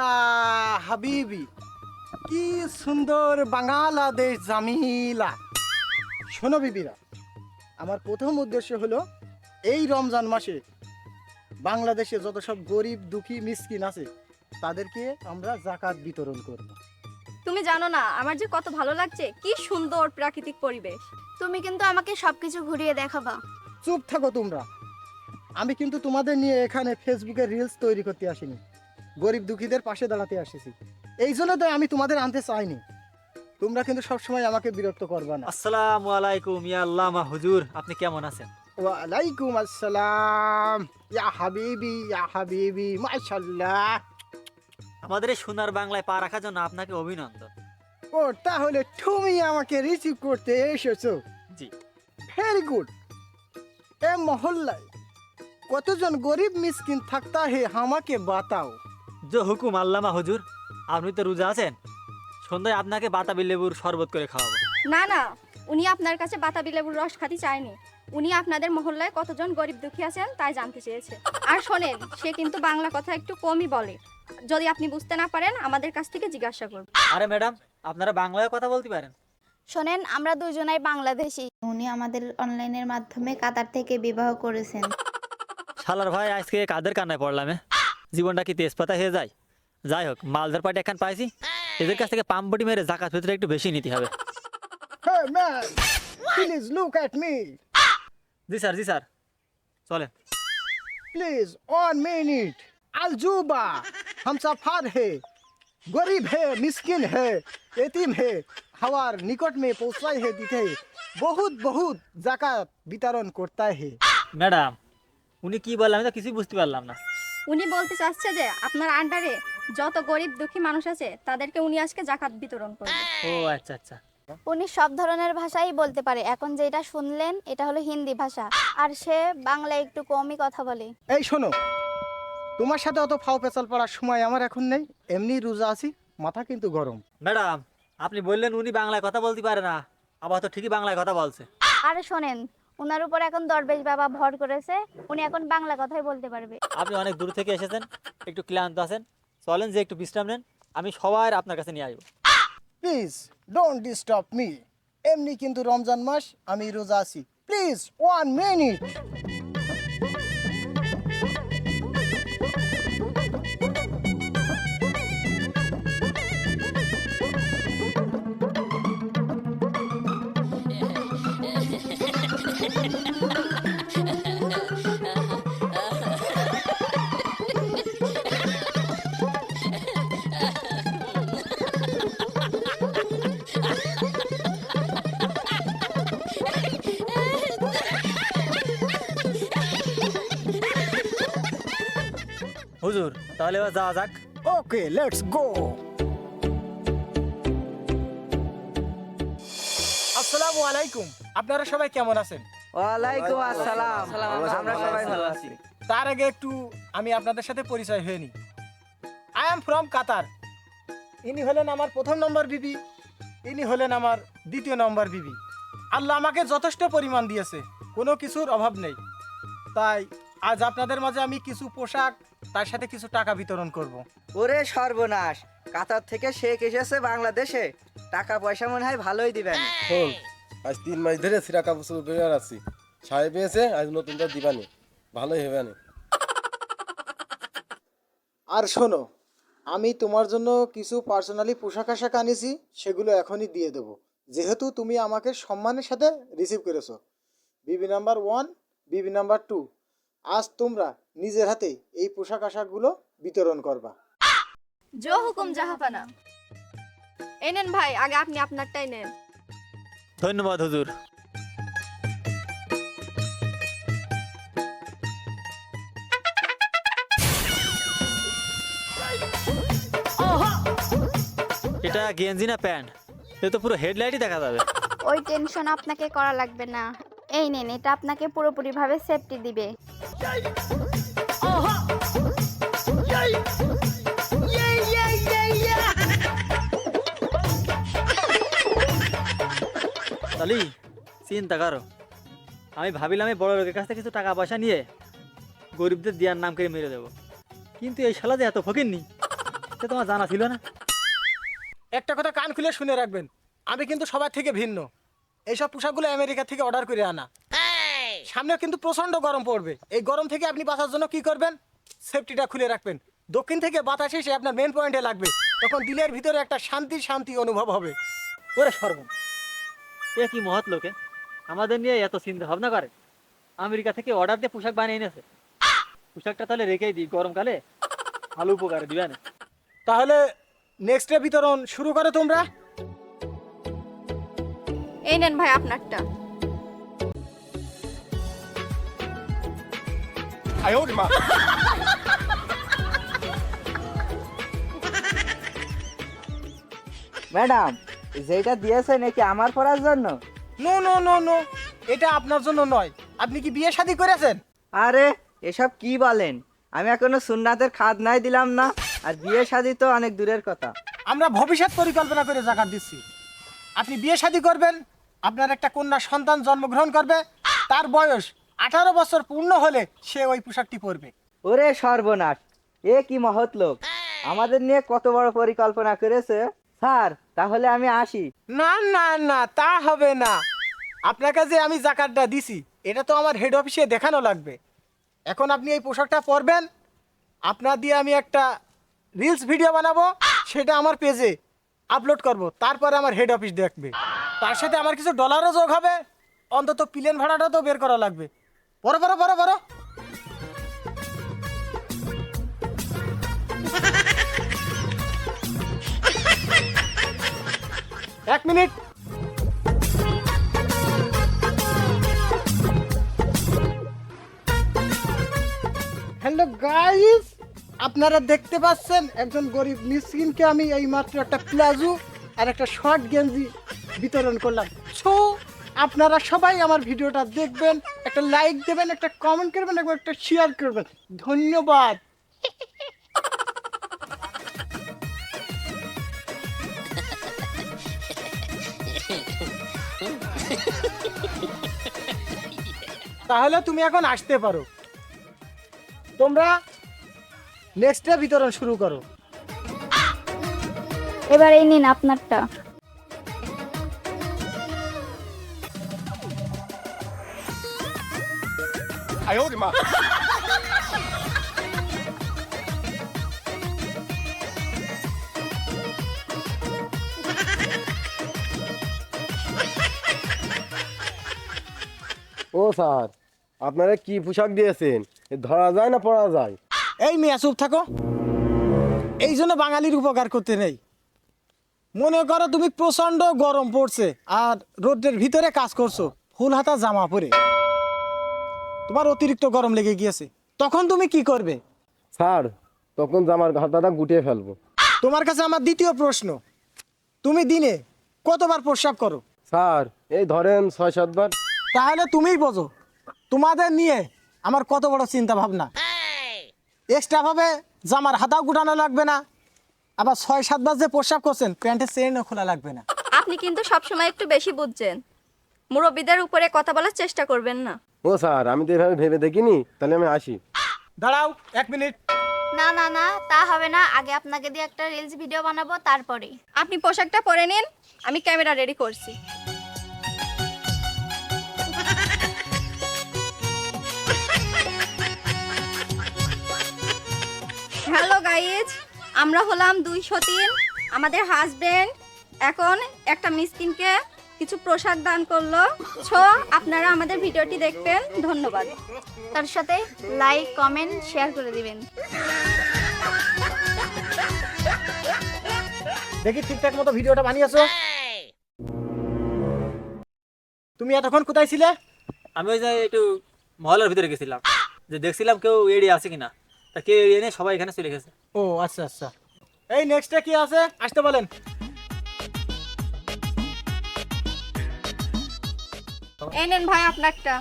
ইয়া হাবিবি কি সুন্দর বাংলাদেশ জামিলা। শোনো বিবিরা আমার প্রথম উদ্দেশ্য হলো এই রমজান মাসে বাংলাদেশে যত সব গরিব দুঃখী মিসকিন আছে তাদেরকে আমরা জাকাত বিতরণ করব। তুমি জানো না আমার যে কত ভালো লাগছে কি সুন্দর প্রাকৃতিক পরিবেশ। তুমি কিন্তু আমাকে সবকিছু ঘুরিয়ে দেখাবা। চুপ থাকো তোমরা। আমি কিন্তু তোমাদের নিয়ে এখানে ফেসবুকে রিলস তৈরি করতে আসিনি। গরিব দুঃখীদের পাশে দাঁড়াতে আসিছি। এই জন্য তো আমি তোমাদের আনতে চাইনি। তোমরা কিন্তু সবসময় আমাকে বিরক্ত করবা না। আসসালামু আলাইকুম ইয়া আল্লামা হুজুর আপনি কেমন আছেন? ওয়ালাইকুম আসসালাম। ইয়া হাবিবি ইয়া হাবিবি মাশাল্লাহ আমাদের এই সোনার বাংলায় পা রাখার জন্য আপনাকে অভিনন্দন। ও তাহলে তুমি আমাকে রিসিভ করতে এসেছ? জি। ভেরি গুড এ মহল্লায় কতজন গরিব মিসকিন থাকতা হে আমাকে বাতাও। যে হুকুম আল্লামা হুজুর আপনি তো রোজা আছেন সন্ধ্যায় আপনাকে বাতাবি লেবুর শরবত করে খাওয়াবো। না না উনি আপনার কাছে বাতাবি লেবুর রস খাতি চায়নি। উনি আপনাদের মহল্লায় কতজন গরিব দুঃখী আছেন তাই জানতে চেয়েছে। আর শোনেন সে কিন্তু বাংলা কথা একটু কমই বলে। যদি আপনি বুঝতে না পারেন আমাদের কাছ থেকে জিজ্ঞাসা করুন। আরে ম্যাডাম আপনারা বাংলায় কথা বলতে পারেন। শোনেন আমরা দুজনাই বাংলাদেশি। উনি আমাদের অনলাইনের মাধ্যমে কাতার থেকে বিবাহ করেছেন। শালার ভাই আজকে কাদের কান্নায় পড়লাম? জীবনটা কি তেজপাতা হয়ে যায় যাই হোক মালদার পার্টি এখন পাইছি এদের কাছ থেকে পাম্পটি মেরে জাকাত ভেতরে একটু বেশি নিতে হবে hey man please look at me G sir G sir চলেন प्लीज वन मिनट अलजूबा हम सफार है गरीब है मिस्किन है यतीम है हमार निकट में पहुंचाई है दिखे बहुत बहुत जाकात वितरण करता है ম্যাডাম উনি কি বললাম আমি তো কিছুই বুঝতে পারলাম না উনি বলতে চাচ্ছে যে আপনার আন্ডারে যত গরিব দুঃখী মানুষ আছে তাদেরকে উনি আজকে জাকাত বিতরণ করবে। ও আচ্ছা আচ্ছা। উনি সব ধরনের ভাষাই বলতে পারে। এখন যেটা শুনলেন এটা হলো হিন্দি ভাষা। আর সে বাংলা একটু কমই কথা বলে। এই শোনো তোমার সাথে অত ফাও পেঁচাল পড়ার সময় আমার এখন নেই। এমনি রোজা আছি মাথা কিন্তু গরম। ম্যাডাম আপনি বললেন উনি বাংলায় কথা বলতে পারে না। আবার তো ঠিকই বাংলায় কথা বলছে। আরে শোনেন ওনার উপর এখন দরবেশ বাবা ভর করেছে উনি এখন বাংলা কথাই বলতে পারবে। আপনি অনেক দূর থেকে এসেছেন একটু ক্লান্ত আছেন। চলেন যে একটু বিশ্রাম নেন আমি সবার আপনার কাছে নিয়ে আসব। প্লিজ ডোন্ট ডিস্টার্ব মি এমনি কিন্তু রমজান মাস আমি রোজা আছি। প্লিজ ওয়ান মিনিট হুজুর তাহলে এবার যাওয়া যাক। ওকে লেটস গো আসসালামু আলাইকুম। আপনারা সবাই কেমন আছেন? ওয়ালাইকুম আসসালাম। আমরা সবাই ভালো আছি। তার আগে একটু আমি আপনাদের সাথে পরিচয় হয়ে নিই। আই এম ফ্রম কাতার ইনি হলেন আমার প্রথম নম্বর বিবি। ইনি হলেন আমার দ্বিতীয় নম্বর বিবি। আল্লাহ আমাকে যথেষ্ট পরিমাণ দিয়েছে। কোনো কিছুর অভাব নেই। তাই আজ আপনাদের মাঝে আমি কিছু পোশাক তার সাথে কিছু টাকা বিতরণ করব। ওরে সর্বনাশ কাতার থেকে শেখ এসেছে বাংলাদেশে। টাকা পয়সা মনে হয় ভালোই দিবেন। শোন আজ তিন মাস ধরে সিরা কাপড় চোপড় পরে আছি। সাহেব পেয়েছে আজ নতুনটা দিবানি ভালোই হবে না আর শোনো আমি তোমার জন্য কিছু পার্সোনালি পোশাক আশাক আনিছি সেগুলো এখনই দিয়ে দেবো। যেহেতু তুমি আমাকে সম্মানের সাথে রিসিভ করেছ। বিবি নাম্বার ওয়ান বিবি নাম্বার টু আজ তোমরা নিজের হাতে এই পোশাক আশাকগুলো বিতরণ করবা। জো হুকুম জাহাপানা। এই নেন ভাই আগে আপনি আপনারটাই নেন। ধন্যবাদ হুজুর। এটা গেঞ্জি না প্যান্ট? এ তো পুরো হেডলাইটই দেখা যাবে। ওই টেনশন আপনাকে করা লাগবে না। এই নেন এটা আপনাকে পুরোপুরিভাবে সেফটি দিবে। তালি, চিন্তা করো। আমি ভাবিলাম বড় লোকের কাছ থেকে কিছু টাকা পয়সা নিয়ে গরিবদের দেওয়ার নাম করে মেরে দেবো। কিন্তু এই শালা যে এত ফকির নি সে তোমার জানা ছিল না। একটা কথা কান খুলে শুনে রাখবেন, আমি কিন্তু সবার থেকে ভিন্ন। এইসব পোশাকগুলো আমেরিকা থেকে অর্ডার করে আনা। সামনে কিন্তু প্রচণ্ড গরম পড়বে। এই গরম থেকে আপনি বাঁচার জন্য কি করবেন? সেফটিটা খুলে রাখবেন। দক্ষিণ থেকে বাতাস এসে আপনার মেন পয়েন্টে লাগবে। তখন দিলের ভিতরে একটা শান্তি শান্তি অনুভব হবে। ওরে সর্বন এ কি মহৎ লোকে আমাদের নিয়ে এত চিন্তা ভাবনা করে। আমেরিকা থেকে অর্ডার দিয়ে পোশাক বানিয়ে এনেছে। পোশাকটা তাহলে রেখেই দিই গরমকালে। ভালো উপকারে দিবে না। তাহলে নেক্সট ডে বিতরণ শুরু করো তোমরা। এই নেন ভাই আপনারটা। ম্যাডাম যেটা দিয়েছে নাকি আমার পড়ার জন্য? No no no no. এটা আপনার জন্য নয়। আপনি কি বিয়ে শাদী করেছেন? আরে এসব কি বলেন? আমি এখনও সুন্নাতের খাদ নাই দিলাম না। আর বিয়ে শাদী তো অনেক দূরের কথা। আমরা ভবিষ্যৎ পরিকল্পনা করে জাকাত দিচ্ছি। আপনি বিয়ে শাদী করবেন আপনার একটা কন্যা সন্তান জন্মগ্রহণ করবে তার বয়স আঠারো বছর পূর্ণ হলে সে ওই পোশাকটি পরবে। ওরে সর্বনাশ এ কি মহৎ লোক। আমাদের নিয়ে কত বড় পরিকল্পনা করেছে। স্যার তাহলে আমি আসি। না না না তা হবে না। আপনাকে যে আমি জাকাতটা দিছি। এটা তো আমার হেড অফিসে দেখানো লাগবে। এখন আপনি এই পোশাকটা পরবেন। আপনার দিয়ে আমি একটা রিলস ভিডিও বানাবো। সেটা আমার পেজে আপলোড করব। তারপরে আমার হেড অফিস দেখবে। তার সাথে আমার কিছু ডলারও যোগ হবে। অন্তত প্লেন ভাড়াটা তো বের করা লাগবে। বড় বড় বড় বড়। এক মিনিট। হ্যালো গাইস আপনারা দেখতে পাচ্ছেন একজন গরিব মিসকিনকে আমি এই মাত্র একটা প্লাজো আর একটা শর্ট গেঞ্জি বিতরণ করলাম। আপনারা সবাই আমার ভিডিওটা দেখবেন, একটা লাইক দেবেন, একটা কমেন্ট করবেন, এবং একটা শেয়ার করবেন। ধন্যবাদ। তাহলে তুমি এখন আসতে পারো। তোমরা নেক্সটে বিতরণ শুরু করো। এবার এই নিন আপনারটা। ও স্যার আপনারা কি পোশাক দিয়েছেন? ধরা যায় না পরা যায়? এই মেয়ে চুপ থাকো। এই জন্য বাঙালির উপকার করতে নেই। মনে করো তুমি প্রচণ্ড গরম পড়ছে আর রোদের ভিতরে কাজ করছ। ফুল হাতা জামা পরে। তোমার অতিরিক্ত গরম লেগে গিয়েছে। তখন তুমি কি করবে? স্যার তখন জামার হাতাটা গুটিয়ে ফেলব। তোমার কাছে আমার দ্বিতীয় প্রশ্ন। তুমি দিনে কতবার প্রস্রাব করো? স্যার এই ধরেন ছয় সাতবার তাহলে তুমিই বোঝো তোমাদের নিয়ে আমার কত বড় চিন্তা ভাবনা এক্সট্রা ভাবে জামার হাতাও গুটানো লাগবে না আবার ছয় সাতবার যে প্রস্রাব করছেন প্যান্টের চেনও খোলা লাগবে না। আপনি কিন্তু সবসময় একটু বেশি বুঝছেন। মুরব্বীদের উপরে কথা বলার চেষ্টা করবেন না। ও স্যার আমি তো এভাবে ভেবে দেখিনি। তাহলে আমি আসি। দাঁড়াও এক মিনিট। না না না তা হবে না। আগে আপনাকে দিয়ে একটা রিলস ভিডিও বানাবো তারপরে। আপনি পোশাকটা পরে নিন আমি ক্যামেরা রেডি করছি। হ্যালো গাইজ আমরা হলাম দুইশো তিন আমাদের হাজবেন্ড এখন একটা মিসকিনকে কিছু প্রসাদ দান করল। ছো আপনারা আমাদের ভিডিওটি দেখবেন। ধন্যবাদ। তার সাথে লাইক কমেন্ট শেয়ার করে দিবেন। দেখি ঠিকঠাক মতো ভিডিওটা বানিয়েছো? তুমি এতক্ষণ কোথায় ছিলে? আমি ওই যে একটু মহলের ভিতরে গেছিলাম। যে দেখছিলাম কেউ এড়িয়ে আছে কিনা। তা কেউ এড়িয়ে নেই সবাই এখানে চলে গেছে। ও আচ্ছা আচ্ছা। এই নেক্সটে কি আছে? আসতে বলেন। এই নেন ভাই আপনারটা।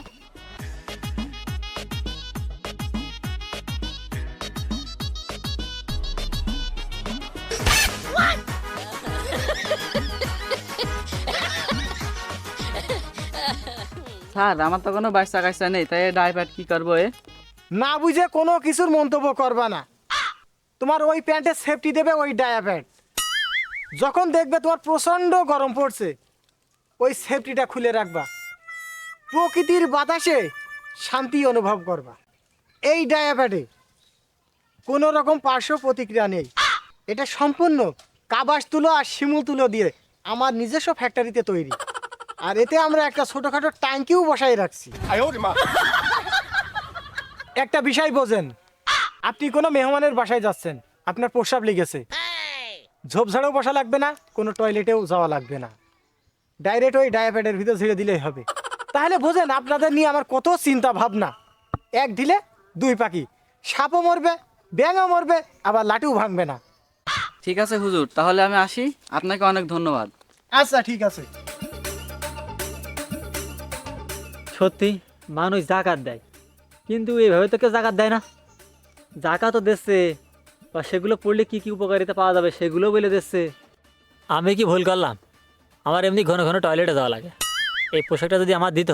স্যার আমার তো কোনো বাচ্চা কাচ্চা নেই তাই ড্রাইভার কি করব এ? না বুঝে কোনো কিছুর মন্তব্য করবা না। তোমার ওই প্যান্টের সেফটি দেবে ওই ডায়া প্যান্ট যখন দেখবে তোমার প্রচণ্ড গরম পড়ছে ওই সেফটিটা খুলে রাখবা। প্রকৃতির বাতাসে শান্তি অনুভব করবা। এই ডায়া প্যাডে কোনো রকম পার্শ্ব প্রতিক্রিয়া নেই। এটা সম্পূর্ণ কাবাস তুলো আর শিমুল তুলো দিয়ে আমার নিজস্ব ফ্যাক্টরিতে তৈরি। আর এতে আমরা একটা ছোটোখাটো ট্যাঙ্কিও বসাই রাখছি। একটা বিষয় বোঝেন আপনি কোনো মেহমানের বাসায় যাচ্ছেন আপনার প্রস্রাব লেগেছে। ঝোপঝাড়েও বসা লাগবে না কোনো টয়লেটেও যাওয়া লাগবে না। ডাইরেক্ট ওই ডায়াপ্যাডের ভিতর ঝেড়ে দিলেই হবে। তাহলে বোঝেন আপনাদের নিয়ে আমার কত চিন্তা ভাবনা। এক ঢিলে দুই পাখি। সাপও মরবে ব্যাঙও মরবে আবার লাঠিও ভাঙবে না। ঠিক আছে হুজুর তাহলে আমি আসি। আপনাকে অনেক ধন্যবাদ। আচ্ছা ঠিক আছে। সত্যি মানুষ জাকাত দেয়। কিন্তু এইভাবে তো কেউ জাকাত দেয় না। জাকাতও দিচ্ছে বা সেগুলো পড়লে কি কি উপকারিতা পাওয়া যাবে সেগুলো বলে দিচ্ছে। আমি কি ভুল করলাম? আমার এমনি ঘন ঘন টয়লেটে যাওয়া লাগে। এই পোশাকটা যদি আমার দিত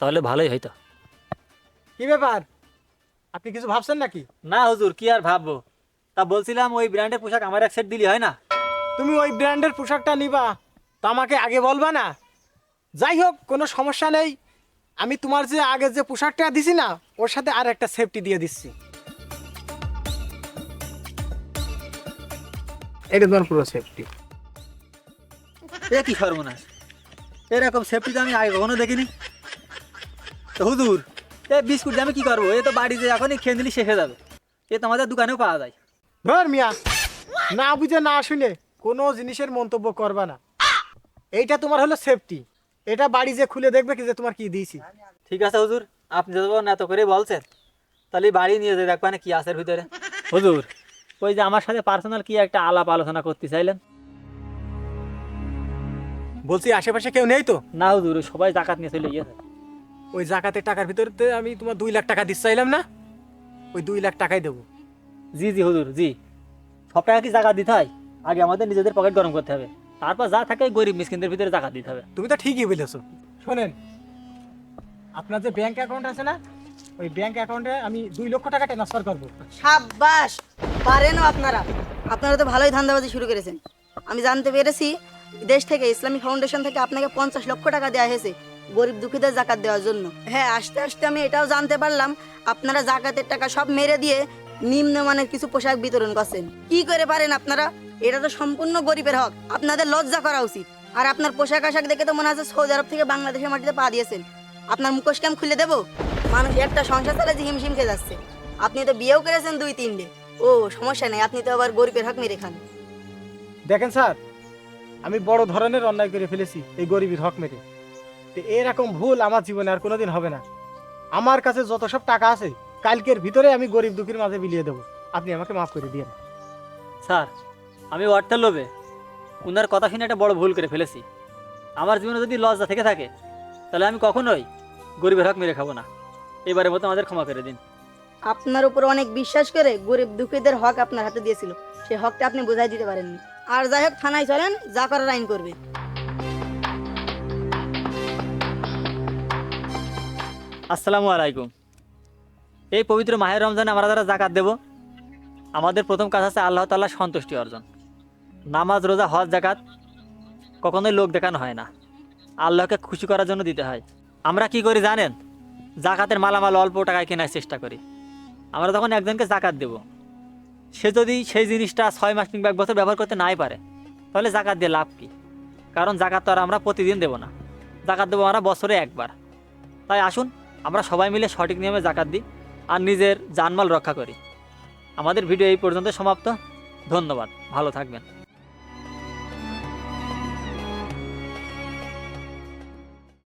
তাহলে ভালোই হইতো। কি ব্যাপার? আপনি কিছু ভাবছেন নাকি? না হুজুর কি আর ভাববো? তা বলছিলাম ওই ব্র্যান্ডের পোশাক আমার এক সেট দিলি হয় না? তুমি ওই ব্র্যান্ডের পোশাকটা নিবা তা আমাকে আগে বলবা না? যাই হোক কোনো সমস্যা নেই। আমি তোমার যে আগে যে পোশাকটা দিছি না ওর সাথে আর একটা সেফটি দিয়ে দিচ্ছি। এটা তোমার পুরো সেফটি এ কি সর্বনাশ? এরকম সেফটি তো আমি আগে কখনো দেখিনি। তো হুজুর এ বিস্কুট দিয়ে আমি কি করব? এ তো বাড়িতে এখনই খেয়ে নিলি শেষ যাবে। এ তো আমাদের দোকানেও পাওয়া যায়। ধর মিয়া না বুঝে না শুনে কোনো জিনিসের মন্তব্য করবা না। এইটা তোমার হলো সেফটি এটা বাড়ি যে খুলে দেখবে কি যে তোমার কি দিয়েছি। ঠিক আছে হুজুর আপনি যখন এত করে বলছেন তাহলে বাড়ি নিয়ে যেয়ে দেখবেন কি আছে ভিতরে। হুজুর ওই যে আমার সাথে পার্সোনাল কি একটা আলাপ আলোচনা করতে চাইলেন? বলছি আশেপাশে কেউ নেই তো? না হুজুর সবাই জাকাত নিয়ে চলে গিয়েছে। ওই জাকাতের টাকার ভিতরে আমি তোমার দুই লাখ টাকা দিতে চাইলাম না? ওই দুই লাখ টাকাই দেবো। জি জি হুজুর জি। সব টাকা কি জাকাত দিতে হয়? আগে আমাদের নিজেদের পকেট গরম করতে হবে। তারপর যা থাকে গরিব মিসকিনদের ভিতরে জাকাত দিতে হবে। তুমি তো ঠিকই বলেছ। শোনেন আপনার যে ব্যাংক অ্যাকাউন্ট আছে না ওই ব্যাংক অ্যাকাউন্টে আমি দুই লক্ষ টাকা ট্রান্সফার করব। সাব্বাস পারেনও আপনারা। আপনারা তো ভালোই ধান্দাবাজি শুরু করেছেন। আমি জানতে পেরেছি দেশ থেকে ইসলামী ফাউন্ডেশন থেকে আপনাকে পঞ্চাশ লক্ষ টাকা দেওয়া হয়েছে গরিব দুঃখীদের জাকাত দেওয়ার জন্য। হ্যাঁ আস্তে আস্তে আমি এটাও জানতে পারলাম, আপনারা জাকাতের টাকা সব মেরে দিয়ে নিম্নমানের কিছু পোশাক বিতরণ করছেন। কি করে পারেন আপনারা? এটা তো সম্পূর্ণ গরিবের হক। আপনাদের লজ্জা করা উচিত। আর আপনার পোশাক আশাক দেখে তো মনে হচ্ছে সৌদি আরব থেকে বাংলাদেশের মাটিতে পা দিয়েছেন। আপনার মুখোশ কেম খুলে দেবো? মানুষ একটা সংসার চালাচ্ছে হিমশিম খেয়ে যাচ্ছে। আপনি তো বিয়েও করেছেন দুই তিনটে ও, সমস্যা নেই। আপনি তো আবার গরিবের হক মেরে খান। দেখেন স্যার আমি বড় ধরনের অন্যায় করে ফেলেছি এই গরিবের হক মেরে। তো এরকম ভুল আমার জীবনে আর কোনোদিন হবে না। আমার কাছে যত সব টাকা আছে কালকের ভিতরে আমি গরিব দুঃখীর মাঝে বিলিয়ে দেবো। আপনি আমাকে মাফ করে দিন স্যার আমি অর্থের লোভে উনার কথা শুনে একটা বড় ভুল করে ফেলেছি। আমার জীবনে যদি লজ্জা থেকে থাকে তাহলে আমি কখনোই গরিবের হক মেরে খাব না। এবারে মতো আমাদের ক্ষমা করে দিন। আপনার উপর অনেক বিশ্বাস করে গরিব দুঃখীদের হক আপনার হাতে দিয়েছিল। সেই হকটা আপনি বোঝাই দিতে পারেননি। আর যাই হোক, থানায় চলেন, যা করার আইন করবে। আসসালামু আলাইকুম। এই পবিত্র মাহের রমজানে আমরা যারা জাকাত দেব, আমাদের প্রথম কাজ আছে আল্লাহ তাল্লাহ সন্তুষ্টি অর্জন। নামাজ, রোজা, হজ জাকাত কখনোই লোক দেখানো হয় না। আল্লাহকে খুশি করার জন্য দিতে হয়। আমরা কি করি জানেন? জাকাতের মালামাল অল্প টাকায় কেনার চেষ্টা করি। আমরা তখন একজনকে জাকাত দেব সে যদি সেই জিনিসটা ছয় মাস কিংবা এক বছর ব্যবহার করতে নাই পারে, তাহলে জাকাত দিয়ে লাভ কী? কারণ জাকাত তো আর আমরা প্রতিদিন দেবো না। জাকাত দেবো আমরা বছরে একবার। তাই আসুন, আমরা সবাই মিলে সঠিক নিয়মে জাকাত দিই আর নিজের জানমাল রক্ষা করি। আমাদের ভিডিও এই পর্যন্ত সমাপ্ত। ধন্যবাদ। ভালো থাকবেন।